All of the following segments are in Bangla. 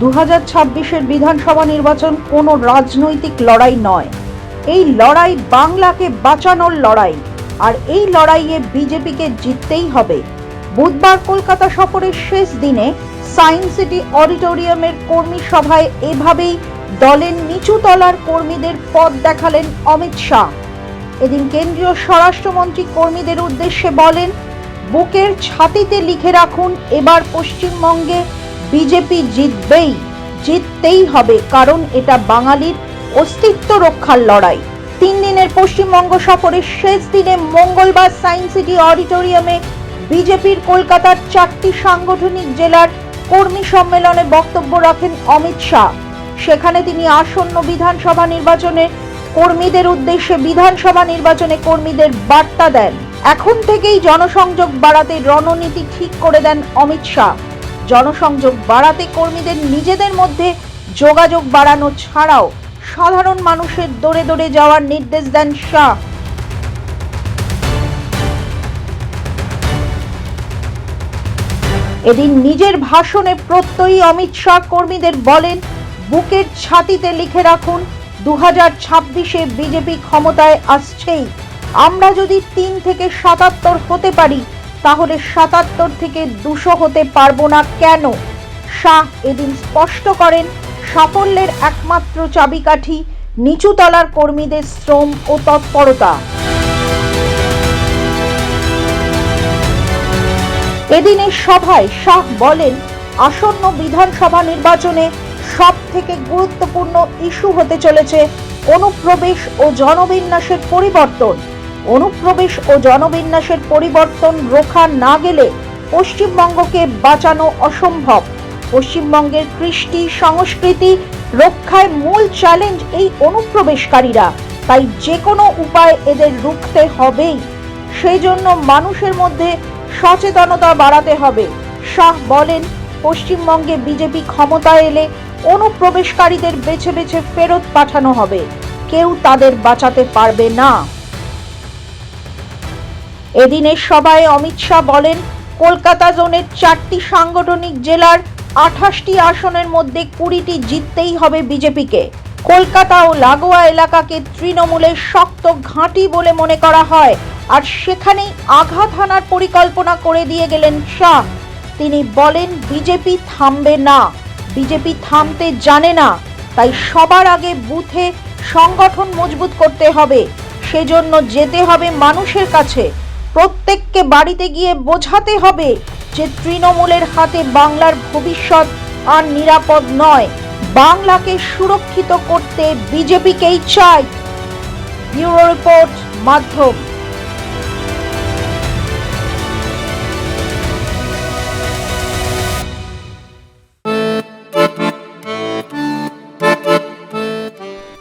দু হাজার ছাব্বিশের বিধানসভা নির্বাচন কোনো রাজনৈতিক লড়াই নয়। এই লড়াই বাংলাকে বাঁচানোর লড়াই, আর এই লড়াইয়ে বিজেপিকে জিততেই হবে। বুধবার কলকাতা সফরের শেষ দিনে সায়েন্স সিটি অডিটোরিয়ামের কর্মী সভায় এভাবেই দলের নিচু তলার কর্মীদের পদ দেখালেন অমিত শাহ। এদিন কেন্দ্রীয় স্বরাষ্ট্রমন্ত্রী কর্মীদের উদ্দেশ্যে বলেন, বুকের ছাতিতে লিখে রাখুন, এবার পশ্চিমবঙ্গে বিজেপি জিতবেই, জিততেই হবে, কারণ এটা বাঙালির অস্তিত্ব রক্ষার লড়াই। তিন দিনের পশ্চিমবঙ্গ সফরের শেষ দিনে মঙ্গলবার সায়েন্স সিটি অডিটোরিয়ামে বিজেপির কলকাতার চারটি সাংগঠনিক জেলার কর্মী সম্মেলনে বক্তব্য রাখেন অমিত শাহ। সেখানে তিনি আসন্ন বিধানসভা নির্বাচনে কর্মীদের উদ্দেশ্যে বিধানসভা নির্বাচনে কর্মীদের বার্তা দেন। এখন থেকেই জনসংযোগ বাড়াতে রণনীতি ঠিক করে দেন অমিত শাহ। জনসংযোগ বাড়াতে কর্মীদের নিজেদের মধ্যে যোগাযোগ বাড়ানো ছাড়াও সাধারণ মানুষের দৌড়ে দৌড়ে যাওয়ার নির্দেশ দেন শাহ। এদিন নিজের ভাষণে প্রত্যয়ী অমিত শাহ কর্মীদের বলেন, বুকের ছাতিতে লিখে রাখুন দু হাজার ছাব্বিশে বিজেপি ক্ষমতায় আসছেই। আমরা যদি তিন থেকে সাতাত্তর হতে পারি তাহলে সাতাত্তর থেকে দুশো হতে পারব না কেন? শাহ এদিন স্পষ্ট করেন, সাফল্যের একমাত্র চাবিকাঠি নিচুতলার কর্মীদের শ্রম ও তৎপরতা। এদিনের সভায় শাহ বলেন, আসন্ন বিধানসভা নির্বাচনে সব থেকে গুরুত্বপূর্ণ ইস্যু হতে চলেছে অনুপ্রবেশ ও জনবিন্যাসের পরিবর্তন। অনুপ্রবেশ ও জনবিন্যাসের পরিবর্তন রোখা না গেলে পশ্চিমবঙ্গকে বাঁচানো অসম্ভব। পশ্চিমবঙ্গের কৃষ্টি সংস্কৃতি রক্ষায় মূল চ্যালেঞ্জ এই অনুপ্রবেশকারীরা। তাই যে কোনো উপায় এদের রুখতে হবেই। সেই জন্য মানুষের মধ্যে সচেতনতা বাড়াতে হবে। শাহ বলেন, পশ্চিমবঙ্গে বিজেপি ক্ষমতায় এলে অনুপ্রবেশকারীদের বেছে বেছে ফেরত পাঠানো হবে। কেউ তাদের বাঁচাতে পারবে না। এদিনের সভায় অমিত শাহ বলেন, কলকাতা জোনের চারটি সাংগঠনিক জেলার আঠাশটি আসনের মধ্যে কুড়িটি জিততেই হবে বিজেপিকে। কলকাতা ও লাগোয়া এলাকাকে তৃণমূলের শক্ত ঘাঁটি বলে মনে করা হয়, আর সেখানেই আঘাত হানার পরিকল্পনা করে দিয়ে গেলেন শাহ। তিনি বলেন, বিজেপি থামবে না, বিজেপি থামতে জানে না, তাই সবার আগে বুথে সংগঠন মজবুত করতে হবে, সেজন্য যেতে হবে মানুষের কাছে। প্রত্যেককে বাড়িতে গিয়ে বোঝাতে হবে যে তৃণমূলের হাতে বাংলার ভবিষ্যৎ আর নিরাপদ নয়। বাংলাকে সুরক্ষিত করতে বিজেপিকেই চাই। ব্যুরো রিপোর্ট, মাধ্যম।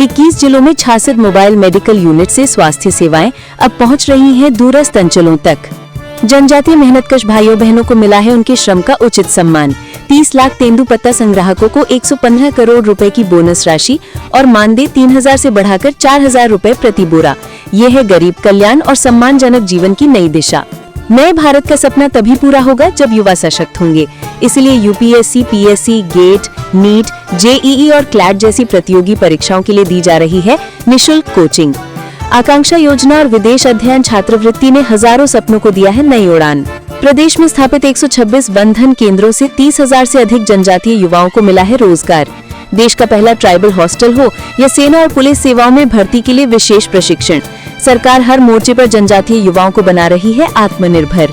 21 जिलों में छियासठ मोबाइल मेडिकल यूनिट से स्वास्थ्य सेवाएँ अब पहुँच रही हैं दूरस्थ अंचलों तक। जनजातीय मेहनतकश भाइयों बहनों को मिला है उनके श्रम का उचित सम्मान। 30 लाख तेंदु पत्ता संग्राहकों को 115 करोड़ रुपए की बोनस राशि और मानदेय 3000 से बढ़ाकर 4000 रुपए प्रति बोरा। ये है गरीब कल्याण और सम्मानजनक जीवन की नई दिशा। नए भारत का सपना तभी पूरा होगा जब युवा सशक्त होंगे। इसलिए UPSC PSC GATE NEET JEE और क्लैट जैसी प्रतियोगी परीक्षाओं के लिए दी जा रही है निशुल्क कोचिंग। आकांक्षा योजना और विदेश अध्ययन छात्रवृत्ति ने हज़ारों सपनों को दिया है नई उड़ान। प्रदेश में स्थापित 126 बंधन केंद्रों से 30,000 से अधिक जनजातीय युवाओं को मिला है रोज़गार। देश का पहला ट्राइबल हॉस्टल हो या सेना और पुलिस सेवाओं में भर्ती के लिए विशेष प्रशिक्षण। सरकार हर मोर्चे पर जनजातीय युवाओं को बना रही है आत्मनिर्भर।